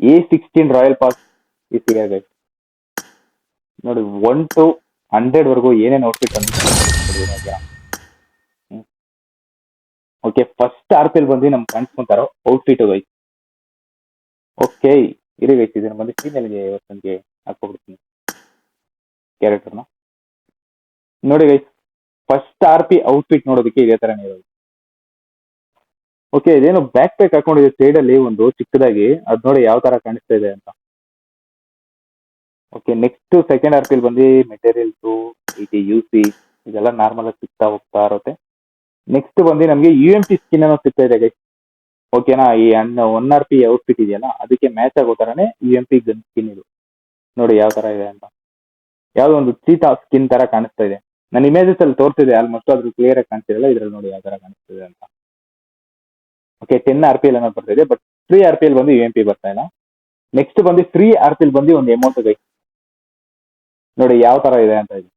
A sixteen royal pass ಈ guys ನೋಡಿ one two hundred ವರೆಗೂ ಏನೇನು ಔಟ್ಫಿಟ್ ಅಂತ okay first R P L ಬಂದು ಫ್ರೆಂಡ್ಸ್ ಕಾಣಿಸ್ಕೊಂತಾರೋ ಔಟ್ಫಿಟ್ ಗೈಸ್ ಓಕೆ ಇರಿ ಗೈಸ್ ಇದನ್ನ ಬಂದು ಫೀಮೇಲ್ಗೆ ಇವತ್ತು ನನಗೆ ಹಾಕ್ಕೊಬಿಡ್ತೀನಿ ಕ್ಯಾರೆಕ್ಟರ್ನ ನೋಡಿ guys first R P outfit ನೋಡೋದಕ್ಕೆ ಇದೇ ಥರನೇ ಇರೋದು. ಓಕೆ ಇದೇನು ಬ್ಯಾಕ್ ಪ್ಯಾಕ್ ಹಾಕೊಂಡಿದೆ ಸೈಡ್ ಅಲ್ಲಿ ಒಂದು ಚಿಕ್ಕದಾಗಿ. ಅದ್ ನೋಡಿ ಯಾವ ತರ ಕಾಣಿಸ್ತಾ ಇದೆ ಅಂತ. Okay next second R P ಬಂದು ಮೆಟೀರಿಯಲ್ಸ್ ಇದು ಯು ಸಿ ಇದೆಲ್ಲ ನಾರ್ಮಲ್ ಆಗಿ ಸಿಗ್ತಾ ಹೋಗ್ತಾ ಇರುತ್ತೆ. ನೆಕ್ಸ್ಟ್ ಬಂದು ನಮಗೆ ಯು ಎಂ ಟಿ ಸ್ಕಿನ್ ಅನ್ನೋ ಸಿಗ್ತಾ ಇದೆ ಗೈಸ್ ಓಕೆನಾ ಈ ಅಣ್ಣ ಒನ್ ಆರ್ ಪಿ ಔಟ್ಫಿಟ್ ಇದೆಯಲ್ಲ, ಅದಕ್ಕೆ ಮ್ಯಾಚ್ ಆಗೋ ತರನೇ U M P gun skin ಇದು. ನೋಡಿ ಯಾವ ತರ ಇದೆ ಅಂತ. ಯಾವ್ದೋ ಒಂದು ಚೀತಾ ಸ್ಕಿನ್ ತರ ಕಾಣಿಸ್ತಾ ಇದೆ. ನನ್ನ ಇಮೇಜಸ್ ಅಲ್ಲಿ ತೋರ್ತಿದೆ ಆಲ್ಮೋಸ್ಟ್ ಅದ್ರ ಕ್ಲಿಯರ್ ಆಗಿ ಕಾಣಿಸ್ತಿರಲ್ಲ, ಇದ್ರಲ್ಲಿ ನೋಡಿ ಯಾವ ತರ ಕಾಣಿಸ್ತಿದೆ ಅಂತ. Okay ten R P L ಅನ್ನೋದು ಬರ್ತಿದೆ but free R P L ಬಂದು ಯು ಎಂ ಪಿ ಬರ್ತಾ ಇಲ್ಲ. ನೆಕ್ಸ್ಟ್ ಬಂದು ಫ್ರೀ ಆರ್ ಪಿ ಎಲ್ ಬಂದು ಒಂದು ಅಮೌಂಟ್ ಗೈ ನೋಡಿ ಯಾವ ತರ ಇದೆ ಅಂತ ಇದು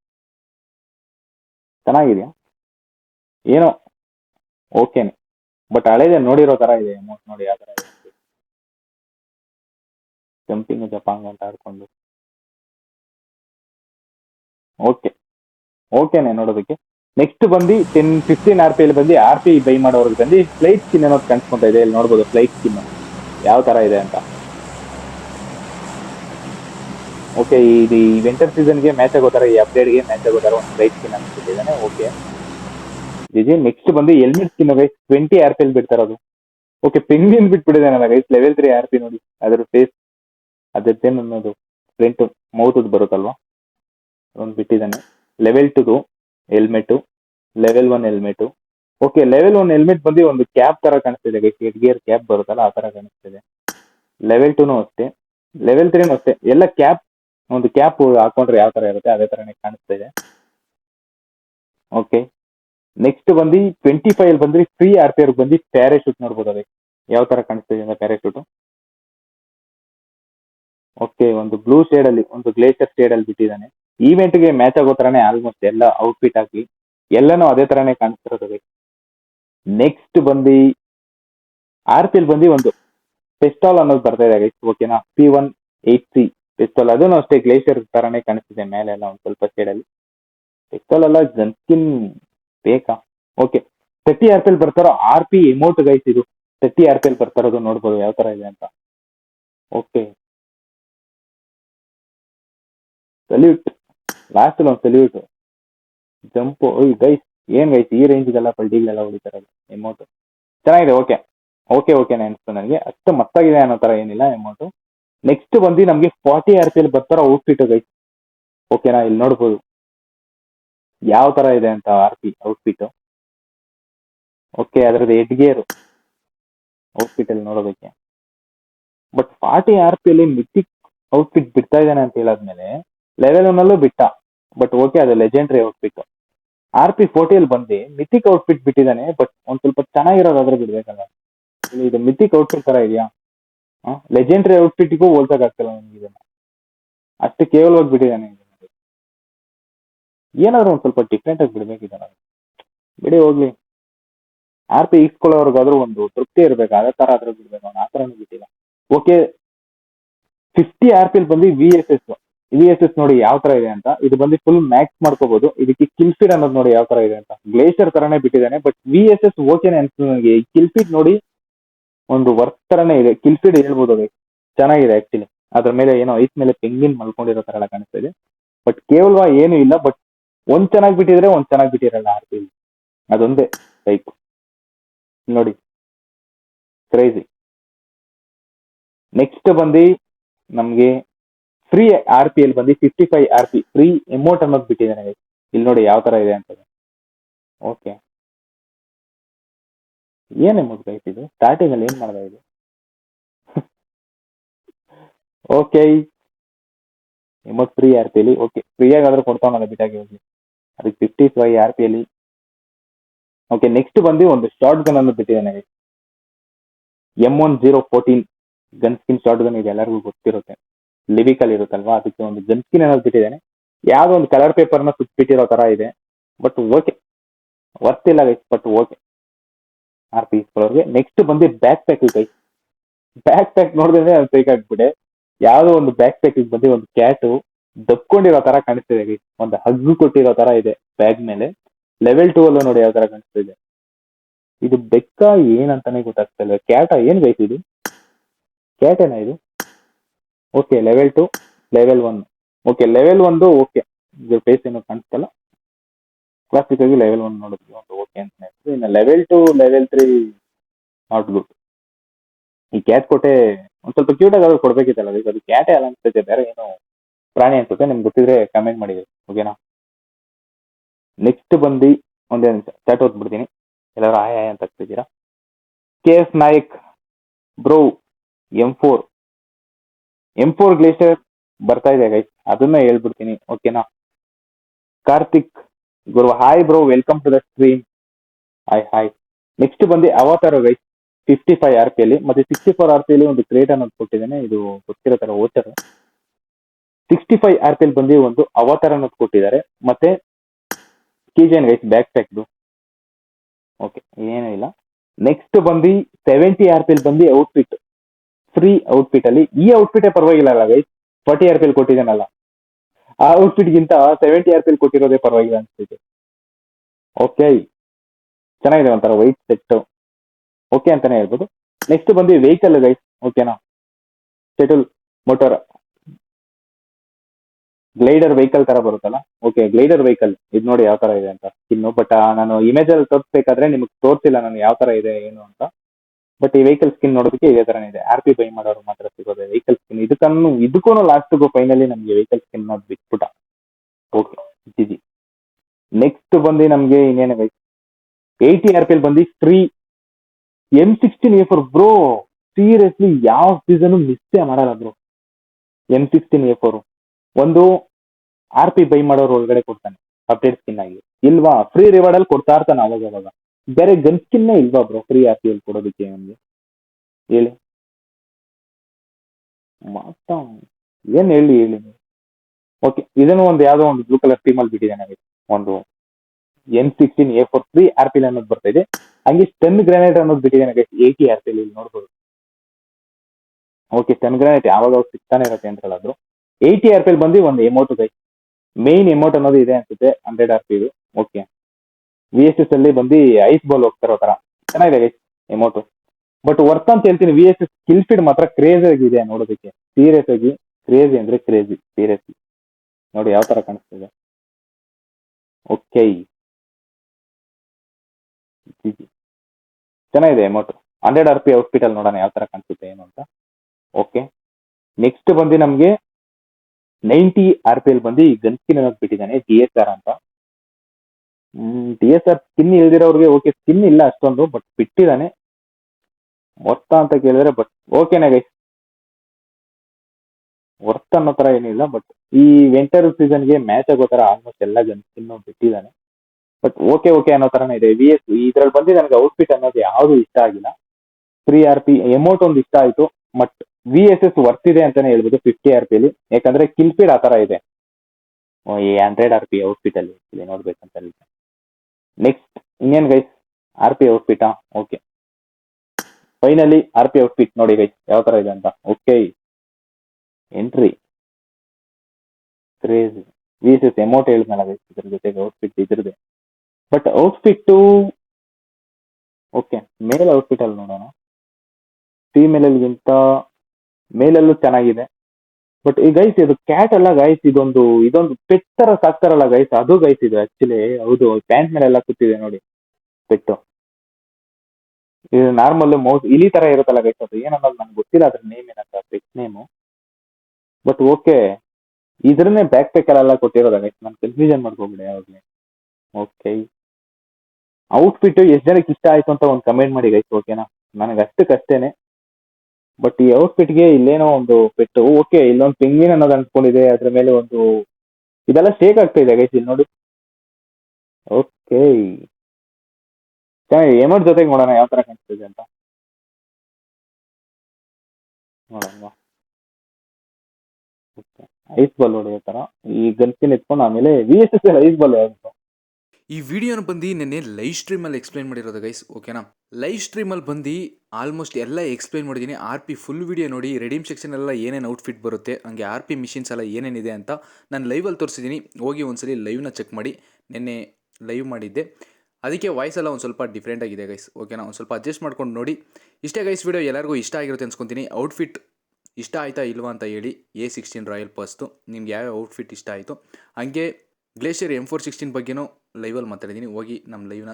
ಚೆನ್ನಾಗಿದೆಯಾ? ಏನೋ ಓಕೆನೆ ಬಟ್ ಹಳೇದೆ ನೋಡಿರೋ ತರ ಇದೆ ಅಮೌಂಟ್ ನೋಡಿ ಯಾವ ತರ ಇದೆ ಜಂಪಿಂಗ್ ಜಪಾಂಗ್ ಅಂತ ಆಡ್ಕೊಂಡು. ಓಕೆ ಓಕೆನೆ ನೋಡೋದಕ್ಕೆ. ನೆಕ್ಸ್ಟ್ ಬಂದು ten fifteen R P L ಬಂದು ಆರ್ ಪಿ ಬೈ ಮಾಡೋರ್ಗೆ ಬಂದು ಫ್ಲೈಟ್ ಸ್ಕಿನ್ ಅನ್ನೋದು ಕಾಣಿಸ್ಕೊಂತ ಇದೆ. ಇಲ್ಲಿ ನೋಡ್ಬೋದು ಫ್ಲೈಟ್ ಸ್ಕಿನ್ ಯಾವ ತರ ಇದೆ ಅಂತ. ಓಕೆ ಇದು ಈ ವಿಂಟರ್ ಸೀಸನ್ಗೆ ಮ್ಯಾಚ್ ಆಗೋತಾರೆ ತರ ಈ ಅಪ್ಡೇಟ್ಗೆ ಮ್ಯಾಚ್ ಆಗೋತಾರೆ ತರ ಒಂದು ಫ್ಲೈಟ್ ಸ್ಕಿನ್ ಅನ್ಸ್ಬಿಟ್ಟಿದ್ದಾನೆ ಓಕೆ ಜಿ ನೆಕ್ಸ್ಟ್ ಬಂದು helmet skin guys twenty R P L ಬಿಡ್ತಾರದು okay penguin ಬಿಟ್ಬಿಟ್ಟಿದೆ ನನಗೆ guys level three R P ನೋಡಿ. ಅದರ ಫೇಸ್ ಅದೇನು ಅನ್ನೋದು ಫ್ರಂಟ್ ಮೌತ್ ಬರುತ್ತಲ್ವಾ? ಒಂದು ಬಿಟ್ಟಿದ್ದಾನೆ. Level ಟುದು helmet level one helmet okay level one helmet ಬಂದು ಒಂದು ಕ್ಯಾಪ್ ತರ ಕಾಣಿಸ್ತಿದೆ ಗೈಸ್ ಗಿಯರ್ ಕ್ಯಾಪ್ ಬರುತ್ತಲ್ಲ, ಆ ತರ ಕಾಣಿಸ್ತಿದೆ ಲೆವೆಲ್ ಟೂನು ಅಷ್ಟೇ. ಲೆವೆಲ್ ತ್ರೀನು ಅಷ್ಟೇ. ಎಲ್ಲ ಕ್ಯಾಪ್ ಒಂದು ಕ್ಯಾಪ್ ಹಾಕೊಂಡ್ರೆ ಯಾವ ತರ ಇರುತ್ತೆ, ಅದೇ ತರನೇ ಕಾಣಿಸ್ತಾ ಇದೆ. ಓಕೆ ನೆಕ್ಸ್ಟ್ ಬಂದು ಟ್ವೆಂಟಿ ಫೈವ್ ಬಂದ್ರಿ ಫ್ರೀ ಆರ್ ಪಿ ಬಂದು ಪ್ಯಾರಾಶೂಟ್ ನೋಡ್ಬೋದು ಅದಕ್ಕೆ. ಯಾವ ತರ ಕಾಣಿಸ್ತಿದೆ ಇದೆ ಪ್ಯಾರಾಶೂಟ್ ಓಕೆ ಒಂದು ಬ್ಲೂ ಅಲ್ಲಿ, ಒಂದು ಗ್ಲೇಷರ್ ಶೇಡ್ ಅಲ್ಲಿ ಬಿಟ್ಟಿದ್ದಾನೆ. ಈವೆಂಟ್ಗೆ ಮ್ಯಾಚ್ ಆಗೋ ತರನೇ ಆಲ್ಮೋಸ್ಟ್ ಎಲ್ಲ ಔಟ್ಫಿಟ್ ಆಗಲಿ ಎಲ್ಲಾನು ಅದೇ ತರನೇ ಕಾಣಿಸ್ತಿರೋದು ನೆಕ್ಸ್ಟ್ ಬಂದು ಆರ್ ಪಿ ಬಂದು ಒಂದು ಪೆಸ್ಟಾಲ್ ಅನ್ನೋದು ಬರ್ತಾ ಇದೆ ಓಕೆನಾ P one eight C pistol ಅದನ್ನು ಅಷ್ಟೇ ಗ್ಲೇಷಿಯರ್ ತರನೇ ಕಾಣಿಸ್ತಿದೆ ಮೇಲೆ ಎಲ್ಲ ಒಂದು ಸ್ವಲ್ಪ ಸೈಡಲ್ಲಿ ಪೆಸ್ಟಾಲ್ ಎಲ್ಲ ಜನ್ಸ್ಕಿನ್ ಬೇಕಾ okay thirty R P L ಬರ್ತಾರೋ? ಆರ್ ಪಿ ಎಮೌಂಟ್ ಗೈಸ್ ಇದು. ತರ್ಟಿ ಆರ್ ಪಿ ಎಲ್ ಬರ್ತಾರೋದು ನೋಡ್ಬೋದು ಯಾವ ತರ ಇದೆ ಅಂತ. ಓಕೆ ಸಲ್ಯೂಟ್ ಲಾಸ್ಟ್ ಒಂದು ಸೆಲ್ಯೂಟು ಜಂಪು ಓಯ್ ಗೈಸ್ ಏನು ಗೈಸ್ ಈ ರೇಂಜ್ಗೆಲ್ಲ ಪಲ್ಟಿಗೆಲ್ಲ ಹೊಡಿತಾರಲ್ಲ ಎಮೌಂಟು ಚೆನ್ನಾಗಿದೆ ಓಕೆ ಓಕೆ ಓಕೆ ಅನಿಸ್ತು ನನಗೆ. ಅಷ್ಟು ಮತ್ತಾಗಿದೆ ಅನ್ನೋ ತರ ಏನಿಲ್ಲ ಎಮೌಂಟು ನೆಕ್ಸ್ಟ್ ಬಂದು ನಮಗೆ ಫಾರ್ಟಿ ಆರ್ ಪಿ ಎಲ್ ಬರ್ತಾರೋ ಔಟ್ಫಿಟ್ ಗೈಸ್ ಓಕೆನಾ ಇಲ್ಲಿ ನೋಡ್ಬೋದು. ಯಾವ ತರ ಇದೆ ಅಂತ ಆರ್ ಪಿ ಔಟ್ಫಿಟ್ ಓಕೆ ಅದರದ್ದು ಹೆಡ್ ಗೇರ್ ಔಟ್ಫಿಟ್ ಅಲ್ಲಿ ನೋಡೋದಕ್ಕೆ. ಬಟ್ ಫಾರ್ಟಿ ಆರ್ ಪಿ ಅಲ್ಲಿ ಮಿಥಿಕ್ ಔಟ್ಫಿಟ್ ಬಿಡ್ತಾ ಇದ್ದಾನೆ ಅಂತ ಹೇಳಾದ್ಮೇಲೆ ಲೆವೆಲ್ ಒನ್ನಲ್ಲೂ ಬಿಟ್ಟ. ಬಟ್ ಓಕೆ ಅದು ಲೆಜೆಂಡ್ರಿ ಔಟ್ಫಿಟ್ ಆರ್ ಪಿ ಫೋರ್ಟಿಯಲ್ಲಿ ಬಂದು ಮಿಥಿಕ್ ಔಟ್ಫಿಟ್ ಬಿಟ್ಟಿದ್ದಾನೆ ಬಟ್ ಒಂದು ಸ್ವಲ್ಪ ಚೆನ್ನಾಗಿರೋದಾದ್ರೆ ಬಿಡ್ಬೇಕಲ್ಲ. ಇಲ್ಲಿ ಇದು ಮಿಥಿಕ್ ಔಟ್ಫಿಟ್ ತರ ಇದೆಯಾ? ಲೆಜೆಂಡ್ರಿ ಔಟ್ಫಿಟ್ಗೂ ಹೋಲ್ಸಕ್ ಆಗ್ತಿಲ್ಲ ನನಗೆ ಇದನ್ನು. ಅಷ್ಟು ಕೇವಲವಾಗಿ ಬಿಟ್ಟಿದ್ದಾನೆ ಏನಾದರೂ ಒಂದು ಸ್ವಲ್ಪ ಡಿಫ್ರೆಂಟ್ ಆಗಿ ಬಿಡ್ಬೇಕಿದಲ್ಲ ಬಿಡಿ, ಹೋಗ್ಲಿ. ಆರ್ ಪಿ ಇಸ್ಕೊಳ್ಳೋರ್ಗಾದ್ರೂ ಒಂದು ತೃಪ್ತಿ ಇರಬೇಕು. ಅದೇ ಥರ ಆದ್ರೂ ಬಿಡಬೇಕು. ಅವ್ನು ಆ ಥರನೂ ಬಿಟ್ಟಿಲ್ಲ. ಓಕೆ ಫಿಫ್ಟಿ ಆರ್ ಪಿ ಬಂದು V S S V S S ನೋಡಿ ಯಾವ ತರ ಇದೆ ಅಂತ. ಇದು ಬಂದು ಫುಲ್ ಮ್ಯಾಕ್ಸ್ ಮಾಡ್ಕೋಬಹುದು ಇದಕ್ಕೆ ಕಿಲ್ಫಿಡ್ ಅನ್ನೋದು ನೋಡಿ ಯಾವ ತರ ಇದೆ ಅಂತ. ಗ್ಲೇಷರ್ ತರನೇ ಬಿಟ್ಟಿದ್ದಾನೆ ಬಟ್ ವಿ ಎಸ್ ಎಸ್ ಓಕೆನೆ ಅನ್ಸುತ್ತೆ ನನಗೆ. ಈ ಕಿಲ್ಫಿಡ್ ನೋಡಿ ಒಂದು ವರ್ಕ್ ತರನೇ ಇದೆ. ಕಿಲ್ಫಿಡ್ ಹೇಳ್ಬೋದು ಅದಕ್ಕೆ ಚೆನ್ನಾಗಿದೆ ಆಕ್ಚುಲಿ ಅದ್ರ ಮೇಲೆ ಏನೋ ಐಸ್ ಮೇಲೆ ಪೆಂಗಿನ್ ಮಲ್ಕೊಂಡಿರೋ ತರ ಎಲ್ಲ ಕಾಣಿಸ್ತಾ ಇದೆ. ಬಟ್ ಕೇವಲ ಏನು ಇಲ್ಲ ಬಟ್ ಒಂದ್ ಚೆನ್ನಾಗಿ ಬಿಟ್ಟಿದ್ರೆ ಒಂದ್ ಚೆನ್ನಾಗಿ ಬಿಟ್ಟಿರಲ್ಲ ಆರ್ ಪಿ ಅದೊಂದೇ ಟೈಪ್ ನೋಡಿ. ಕ್ರೇಜಿ ನೆಕ್ಸ್ಟ್ ಬಂದು ನಮ್ಗೆ ಫ್ರೀ ಆರ್ ಪಿ ಎಲ್ ಬಂದು fifty five R P free emote ಅನ್ನೋದು ಬಿಟ್ಟಿದೆ ನನಗೆ. ಇಲ್ಲಿ ನೋಡಿ ಯಾವ ತರ ಇದೆ ಅಂತ ಓಕೆ ಏನ್ ಎಮೌಂಟ್ ಇದು? ಸ್ಟಾರ್ಟಿಂಗ್ ಅಲ್ಲಿ ಏನ್ ಮಾಡ್ದ ಇದು? Okay emote free R P ಎಲ್ಲಿ ಓಕೆ ಫ್ರೀ ಆಗಾದ್ರೂ ಕೊಡ್ತಾವನಲ್ಲ ಬಿಟ್ಟಾಗಿ ಹೋಗಿ. ಅದಕ್ಕೆ ಫಿಫ್ಟಿ ಫೈವ್ ಆರ್ ಪಿ ಎಲ್ಲಿ ಓಕೆ ನೆಕ್ಸ್ಟ್ ಬಂದು ಒಂದು ಶಾರ್ಟ್ ಗನ್ ಅನ್ನು ನನಗೆ. M one zero fourteen gun skin short gun ಇದೆ ಎಲ್ಲರಿಗೂ ಗೊತ್ತಿರುತ್ತೆ. ಲಿವಿಕಲ್ ಇರುತ್ತಲ್ವಾ? ಅದಕ್ಕೆ ಒಂದು ಜಂಪ್ಕಿನ್ ಏನಾದ್ರು ಬಿಟ್ಟಿದ್ದಾನೆ. ಯಾವ್ದೋ ಒಂದು ಕಲರ್ ಪೇಪರ್ನ ಸುತ್ತಿಟ್ಟಿರೋ ತರ ಇದೆ. ಬಟ್ ಓಕೆ ವರ್ತ್ ಇಲ್ಲ guys but okay R P ಇಸ್ಕೊಳ್ಳೋರಿಗೆ next ಬಂದು backpack guys backpack ನೋಡಿದ್ರೆ ಅದು ಬೇಕಾಗ್ಬಿಟ್ಟೆ ಯಾವುದೋ ಒಂದು ಬ್ಯಾಕ್ ಪ್ಯಾಕ್ ಬಂದು ಒಂದು ಕ್ಯಾಟು ದಬ್ಕೊಂಡಿರೋ ತರ ಕಾಣಿಸ್ತಿದೆ ಗೈಸ್ ಒಂದು ಹಗ್ಗು ಕೊಟ್ಟಿರೋ ತರ ಇದೆ ಬ್ಯಾಗ್ ಮೇಲೆ. ಲೆವೆಲ್ ಟೂ ಅಲ್ಲೂ ನೋಡಿ ಯಾವ ತರ ಕಾಣಿಸ್ತಿದೆ. ಇದು ಬೆಕ್ಕ ಏನಂತಾನೆ ಗೊತ್ತಾಗ್ತಾ ಇಲ್ಲ. ಕ್ಯಾಟ ಏನ್ ಬೇಕು ಇದು? ಕ್ಯಾಟೇನಾ ಇದು? Okay level two level one okay level ಒಂದು ಓಕೆ ಇದು ಫೇಸ್ ಏನು ಕಾಣಿಸ್ತಲ್ಲ. ಕ್ಲಾಸಿಕ್ ಆಗಿ ಲೆವೆಲ್ ಒನ್ ನೋಡಿದ್ವಿ ಒಂದು ಓಕೆ ಅಂತ ಹೇಳ್ತೀವಿ ಇನ್ನು level two level three not good ಈ ಕ್ಯಾಟ್ ಕೊಟ್ಟೆ ಒಂದು ಸ್ವಲ್ಪ ಕ್ಯೂಟ್ ಆಗಿ ಕೊಡಬೇಕಿತ್ತಲ್ಲ ಅದಕ್ಕೆ ಅದು ಕ್ಯಾಟೇ ಅಲ್ಲ ಅನ್ಸುತ್ತೆ, ಬೇರೆ ಏನು ಪ್ರಾಣಿ ಅನ್ಸುತ್ತೆ. ನಿಮ್ಗೆ ಗೊತ್ತಿದ್ರೆ ಕಮೆಂಟ್ ಮಾಡಿ ಓಕೆನಾ ನೆಕ್ಸ್ಟ್ ಬಂದು ಒಂದೇ ಚಾಟ್ ಓದ್ಬಿಡ್ತೀನಿ ಎಲ್ಲರೂ ಆಯ್ ಆಯ್ ಅಂತ ಆಗ್ತಿದ್ದೀರಾ K S Nayak bro M four M four glacier ಬರ್ತಾ ಇದೆ ಗೈಸ್ ಅದನ್ನ ಹೇಳ್ಬಿಡ್ತೀನಿ ಓಕೆನಾ ಕಾರ್ತಿಕ್, ಗುರು hi bro welcome to the stream hi hi next ಬಂದು ಅವತಾರ guys fifty five R P ಅಲ್ಲಿ. ಮತ್ತೆ ಸಿಕ್ಸ್ಟಿ ಫೋರ್ ಆರ್ ಪಿ ಅಲ್ಲಿ ಒಂದು ಕ್ರೇಟ್ ಅನ್ನೋದು ಕೊಟ್ಟಿದ್ದೇನೆ. ಇದು ಗೊತ್ತಿರೋ ತರ voucher sixty five R P ಅಲ್ಲಿ ಬಂದು ಒಂದು ಅವತಾರ ಅನ್ನೋದು ಕೊಟ್ಟಿದ್ದಾರೆ. ಮತ್ತೆ ಕೀಜನ್ ಗೈಸ್ ಬ್ಯಾಕ್ ಪ್ಯಾಕ್ದು ಓಕೆ ಏನೂ ಇಲ್ಲ. ನೆಕ್ಸ್ಟ್ ಬಂದು ಸೆವೆಂಟಿ ಆರ್ ಪಿ ಅಲ್ಲಿ ಬಂದು ಔಟ್ಫಿಟ್ ಫ್ರೀ ಔಟ್ಫಿಟ್ ಅಲ್ಲಿ, ಈ ಔಟ್ಫಿಟೇ ಪರವಾಗಿಲ್ಲ ಅಲ್ಲ guys forty R P L ಕೊಟ್ಟಿದ್ದಾನಲ್ಲ. ಆ ಔಟ್ಫಿಟ್ ಗಿಂತ ಸೆವೆಂಟಿ ಆರ್ ಪಿ ಎಲ್ ಕೊಟ್ಟಿರೋದೇ ಪರವಾಗಿಲ್ಲ ಅನಿಸ್ತಿದೆ. ಓಕೆ ಚೆನ್ನಾಗಿದೆ ಒಂಥರ ವೈಟ್ ಸೆಟ್ ಓಕೆ ಅಂತಾನೆ ಹೇಳ್ಬೋದು. ನೆಕ್ಸ್ಟ್ ಬಂದು ವೆಹಿಕಲ್ ಗೈಸ್ ಓಕೆನಾ ಸೆಟಲ್ ಮೋಟರ್ ಗ್ಲೈಡರ್ ವೆಹಿಕಲ್ ತರ ಬರುತ್ತಲ್ಲ? ಓಕೆ ಗ್ಲೈಡರ್ ವೆಹಿಕಲ್ ಇದು ನೋಡಿ ಯಾವ ತರ ಇದೆ ಅಂತ. ಇನ್ನು ಬಟ್ ನಾನು ಇಮೇಜ್ ಅಲ್ಲಿ ತೋರಿಸ್ಬೇಕಾದ್ರೆ ನಿಮಗೆ ತೋರಿಸಿಲ್ಲ ನಾನು ಯಾವ ತರ ಇದೆ, ಏನು ಅಂತ. ಬಟ್ ಈ ವೆಹಿಕಲ್ ಸ್ಕಿನ್ ನೋಡೋದಕ್ಕೆ ಇದೇ ತರ ಇದೆ. ಆರ್ ಪಿ ಬೈ ಮಾಡೋರು ಮಾತ್ರ ಸಿಗೋದು ವೆಹಿಕಲ್ ಸ್ಕಿನ್ ಇದಕ್ಕನ್ನು ಇದಕ್ಕೂ ಲಾಸ್ಟ್ಗೂ ಫೈನಲಿ ನಮಗೆ ವೆಹಿಕಲ್ ಸ್ಕಿನ್ ಅನ್ನೋದು ಬಿಟ್ಬಿಟ್ಟ. ಓಕೆ ಜಿ ನೆಕ್ಸ್ಟ್ ಬಂದು ನಮಗೆ ಇನ್ನೇನು ಬೇಕು? ಏಯ್ಟಿ ಆರ್ ಪಿ ಎಲ್ ಬಂದು free M sixteen A four bro seriously ಯಾವ ಸೀಸನ್ ಮಿಸ್ಸೇ ಮಾಡಲ್ಲ bro M sixteen A four ಒಂದು ಆರ್ ಪಿ ಬೈ ಮಾಡೋರು ಒಳಗಡೆ ಕೊಡ್ತಾನೆ. ಅಪ್ಡೇಟ್ ಸ್ಕಿನ್ ಆಗಿ. ಇಲ್ವಾ? ಫ್ರೀ ರಿವಾರ್ಡ್ ಅಲ್ಲಿ ಕೊಡ್ತಾ ಇರ್ತಾನೆ ಅವಾಗ ಅವಾಗ ಬೇರೆ ಗನ್ ಸ್ಕಿನ್ನೇ ಇಲ್ವಾ bro free R P L ಕೊಡೋದಕ್ಕೆ ನಮಗೆ. ಹೇಳಿ. ಮಾತಾ? ಏನು ಹೇಳಿ ಹೇಳಿ. ಓಕೆ ಇದನ್ನು ಒಂದು ಯಾವುದೋ ಒಂದು ಬ್ಲೂ ಕಲರ್ ಟೀಮಲ್ಲಿ ಬಿಟ್ಟಿದೆ ನನಗೆ. ಒಂದು N sixteen A four three R P ಅನ್ನೋದು ಬರ್ತಾ ಇದೆ. ಹಂಗೆ ಟೆನ್ ಗ್ರಾನೈಟ್ ಅನ್ನೋದು ಬಿಟ್ಟಿದೆ ಗೈಸ್ ಏಯ್ಟಿ ಪಿ ಇಲ್ಲಿ ನೋಡ್ಬೋದು. ಓಕೆ ಟೆನ್ ಗ್ರಾನೈಟ್ ಯಾವಾಗ ಅವ್ರು ಸಿಗ್ತಾನೆ ಇರುತ್ತೆ ಅಂತ ಹೇಳಿದ್ರು ಏಯ್ಟಿ ಆರ್ ಪಿ ಬಂದು ಒಂದು ಎಮೌಂಟ್ ಗೈ ಮೇನ್ ಎಮೌಂಟ್ ಅನ್ನೋದು ಇದೆ ಅನ್ಸುತ್ತೆ hundred R P okay V S S ಅಲ್ಲಿ ಬಂದು ಐಸ್ ಬಾಲ್ ಹೋಗ್ತಾರೋ ತರ ಚೆನ್ನಾಗಿದೆ ಗೈಸ್ ಎಮೌಂಟ್ ಬಟ್ ವರ್ತ್ ಅಂತ ಹೇಳ್ತೀನಿ V S S skill feed ಮಾತ್ರ ಕ್ರೇಜ್ ಆಗಿದೆ ನೋಡೋದಕ್ಕೆ. ಸೀರಿಯಸ್ ಆಗಿ ಕ್ರೇಜಿ ಅಂದ್ರೆ ಕ್ರೇಜಿ ಸೀರಿಯಸ್ ನೋಡಿ ಯಾವ ತರ ಕಾಣಿಸ್ತಿದೆ ಓಕೆ ಚೆನ್ನಾಗಿದೆ amount hundred R P outfit ನೋಡೋಣ ಯಾವ ತರ ಕಾಣಿಸುತ್ತೆ ಏನು ಅಂತ. ಓಕೆ ನೆಕ್ಸ್ಟ್ ಬಂದು ನಮಗೆ ನೈಂಟಿ ಆರ್ ಪಿ ಎಲ್ ಬಂದು ಗನ್ ಸ್ಕಿನ್ ಅನ್ನೋದು ಬಿಟ್ಟಿದ್ದಾನೆ ಜಿ ಎಸ್ ಆರ್ ಅಂತ. ಡಿ ಎಸ್ ಆರ್ ಸ್ಕಿನ್ ಇಲ್ದಿರೋರಿಗೆ ಓಕೆ ಸ್ಕಿನ್ ಇಲ್ಲ ಅಷ್ಟೊಂದು ಬಟ್ ಬಿಟ್ಟಿದ್ದಾನೆ. ವರ್ತ ಅಂತ ಕೇಳಿದ್ರೆ ಬಟ್ ಓಕೆನೇ ಗೈಸ್ ವರ್ತ್ ಅನ್ನೋ ತರ ಏನಿಲ್ಲ ಬಟ್ ಈ ವಿಂಟರ್ ಸೀಸನ್ಗೆ ಮ್ಯಾಚ್ ಆಗೋ ತರ ಆಲ್ಮೋಸ್ಟ್ ಎಲ್ಲ ಜನ ಸ್ಕಿನ್ ಬಿಟ್ಟಿದ್ದಾನೆ. ಬಟ್ ಓಕೆ ಓಕೆ ಅನ್ನೋ ತರನೇ ಇದೆ. ವಿ ಎಸ್ ಇದ್ರಲ್ಲಿ ಬಂದು ನನಗೆ ಔಟ್ಫಿಟ್ ಅನ್ನೋದು ಯಾವುದು ಇಷ್ಟ ಆಗಿಲ್ಲ. ತ್ರೀ ಆರ್ ಪಿ ಎಮೌಂಟ್ ಒಂದು ಇಷ್ಟ ಆಯ್ತು but V S S worth ಇದೆ ಅಂತಾನೆ ಹೇಳ್ಬೋದು ಫಿಫ್ಟಿ ಆರ್ ಪಿ ಅಲ್ಲಿ. ಯಾಕಂದ್ರೆ ಕಿಲ್ ಫೀಡ್ ಆ ತರ ಇದೆ. ಈ ಹಂಡ್ರೆಡ್ ಆರ್ ಪಿ ಔಟ್ಫಿಟ್ ಅಲ್ಲಿ, ಇಲ್ಲಿ ನೋಡ್ಬೇಕಂತ ನೆಕ್ಸ್ಟ್ ಇನ್ನೇನ್ guys R P ಔಟ್ಫಿಟಾ okay finally R P outfit ನೋಡಿ ಗೈಸ್ ಯಾವ ತರ ಇದೆ ಅಂತ. Okay entry crazy V S S amount ಹೇಳಿದ್ನಲ್ಲ ಗೈಸ್ ಇದ್ರ ಜೊತೆಗೆ outfit ಇದ್ರದೆ but outfit okay male outfit ಅಲ್ಲಿ ನೋಡೋಣ. ಫೀಮೇಲ್ ಅಲ್ಲಿಗಿಂತ ಮೇಲಲ್ಲೂ ಚೆನ್ನಾಗಿದೆ. ಬಟ್ ಈ ಗೈಸ್ ಇದು ಕ್ಯಾಟ್ ಅಲ್ಲ ಗೈಸ್ ಇದೊಂದು ಇದೊಂದು ಪೆಟ್ ಥರ ಸಾಕ್ತಾರಲ್ಲ ಗೈಸ್ ಅದು ಗೈಸ್ ಇದು ಆಕ್ಚುಲಿ ಹೌದು ಪ್ಯಾಂಟ್ ಮೇಲೆಲ್ಲ ಕೂತಿದೆ ನೋಡಿ. ಪೆಟ್ಟು. ಇದು ನಾರ್ಮಲ್ ಮೌಸ್ ಇಲಿ ತರ ಇರುತ್ತಲ್ಲ ಗೈಸ್ ಅದು? ಏನನ್ನೋದು ನಂಗೆ ಗೊತ್ತಿಲ್ಲ, ಅದ್ರ ನೇಮ್ ಏನಂತ ಪೆಟ್ ನೇಮು ಬಟ್ ಓಕೆ ಇದ್ರನ್ನೇ ಬ್ಯಾಕ್ ಪ್ಯಾಕ್ ಎಲ್ಲ ಕೊಟ್ಟಿರೋದ ಗೈಸ್ ನಾನು ಕನ್ಫ್ಯೂಷನ್ ಮಾಡ್ಕೋಬಿಡಿ ಯಾವಾಗಲೇ. ಓಕೆ ಔಟ್ಫಿಟ್ ಎಷ್ಟು ಜನಕ್ಕೆ ಇಷ್ಟ ಆಯ್ತು ಅಂತ ಒಂದು ಕಮೆಂಟ್ ಮಾಡಿ ಗೈಸ್ ಓಕೆನಾ ನನಗೆ ಅಷ್ಟಕ್ಕಷ್ಟೇನೆ ಬಟ್ ಈ ಔಟ್ಫಿಟ್ಗೆ ಇಲ್ಲೇನೋ ಒಂದು ಪೆಟ್ಟು ಓಕೆ ಇಲ್ಲೊಂದು ತೆಂಗಿನ ಅನ್ನೋದು ಅನ್ಕೊಂಡಿದೆ, ಅದ್ರ ಮೇಲೆ ಒಂದು ಇದೆಲ್ಲ ಸ್ಟೇಕ್ ಆಗ್ತಾ ಇದೆ ಗೈಸ್ ಇಲ್ಲಿ ನೋಡಿ. ಓಕೆ ಚೆನ್ನಾಗಿ ಎಮೌಂಟ್ ಜೊತೆಗೆ ನೋಡೋಣ, ಯಾವ ತರ ಕಾಣಿಸ್ತಿದೆ ಅಂತ. ನೋಡೋಣ. ಓಕೆ ಐಸ್ ಬಾಲ್ ಹೊಡೆಯೋ ತರ. ಈ ಗನ್ಸಿನ ಇಟ್ಕೊಂಡು ಆಮೇಲೆ V S S ice ball ಯಾವುದು? ಈ ವಿಡಿಯೋನ ಬಂದು ನಿನ್ನೆ ಲೈವ್ ಸ್ಟ್ರೀಮಲ್ಲಿ ಎಕ್ಸ್ಪ್ಲೈನ್ ಮಾಡಿರೋದು ಗೈಸ್ ಓಕೆನಾ ಲೈವ್ ಸ್ಟ್ರೀಮಲ್ಲಿ ಬಂದು ಆಲ್ಮೋಸ್ಟ್ ಎಲ್ಲ ಎಕ್ಸ್ಪ್ಲೈನ್ ಮಾಡಿದ್ದೀನಿ ಆರ್ ಪಿ ಫುಲ್ ವಿಡಿಯೋ ನೋಡಿ ರೆಡೀಮ್ ಸೆಕ್ಷನ್ ಎಲ್ಲ ಏನೇನು ಔಟ್ಫಿಟ್ ಬರುತ್ತೆ, ಹಂಗೆ ಆರ್ ಪಿ ಮಿಷಿನ್ಸ್ ಎಲ್ಲ ಏನೇನಿದೆ ಅಂತ ನಾನು ಲೈವಲ್ಲಿ ತೋರಿಸಿದ್ದೀನಿ ಹೋಗಿ ಒಂದ್ಸಲಿ ಲೈವ್ನ ಚೆಕ್ ಮಾಡಿ, ನಿನ್ನೆ ಲೈವ್ ಮಾಡಿದ್ದೆ. ಅದಕ್ಕೆ ವಾಯ್ಸ್ ಎಲ್ಲ ಒಂದು ಸ್ವಲ್ಪ ಡಿಫ್ರೆಂಟ್ ಆಗಿದೆ ಗೈಸ್ ಓಕೆನಾ ಒಂದು ಸ್ವಲ್ಪ ಅಡ್ಜಸ್ಟ್ ಮಾಡ್ಕೊಂಡು ನೋಡಿ. ಇಷ್ಟೇ ಗೈಸ್ ವಿಡಿಯೋ ಎಲ್ಲರಿಗೂ ಇಷ್ಟ ಆಗಿರುತ್ತೆ ಅನ್ಸ್ಕೊತೀನಿ. ಔಟ್ಫಿಟ್ ಇಷ್ಟ ಆಯ್ತಾ ಇಲ್ವಾ ಅಂತ ಹೇಳಿ ಎ ಸಿಕ್ಸ್ಟೀನ್ ರಾಯಲ್ ಪಸ್ತು ನಿಮ್ಗೆ ಯಾವ ಔಟ್ಫಿಟ್ ಇಷ್ಟ ಆಯಿತು? ಹಂಗೆ ಗ್ಲೇಷಿಯರ್ ಎಂ ಫೋರ್ ಸಿಕ್ಸ್ಟೀನ್ ಬಗ್ಗೆನೂ ಲೈವಲ್ಲಿ ಮಾತಾಡಿದ್ದೀನಿ ಹೋಗಿ ನಮ್ಮ ಲೈವ್ನ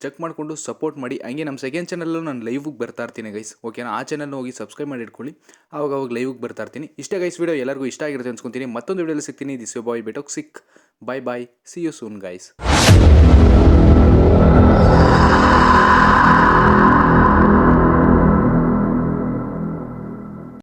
ಚೆಕ್ ಮಾಡಿಕೊಂಡು ಸಪೋರ್ಟ್ ಮಾಡಿ. ಹಂಗೆ ನಮ್ಮ ಸೆಕೆಂಡ್ ಚಾನಲ್ಲು ನಾನು ಲೈವಿಗೆ ಬರ್ತಾ ಇರ್ತೀನಿ ಗೈಸ್ ಓಕೆನಾ ಆ ಚಾನಲ್ನ ಹೋಗಿ ಸಬ್ಸ್ಕ್ರೈಬ್ ಮಾಡಿ ಇಟ್ಕೊಳ್ಳಿ. ಆವಾಗ ಅವಾಗ ಲೈವಿಗೆ ಬರ್ತಾ ಇರ್ತೀನಿ. ಇಷ್ಟೇ ಗೈಸ್ ವಿಡಿಯೋ ಎಲ್ಲರಿಗೂ ಇಷ್ಟ ಆಗಿರುತ್ತೆ ಅನ್ಸ್ಕೊತೀನಿ. ಮತ್ತೊಂದು ವೀಡಿಯೋಲ್ಲಿ ಸಿಗ್ತೀನಿ. ದಿಸ್ ಬಾಯ್ ಬೆಟೋಕ್ ಸಿಕ್ bye bye see you soon guys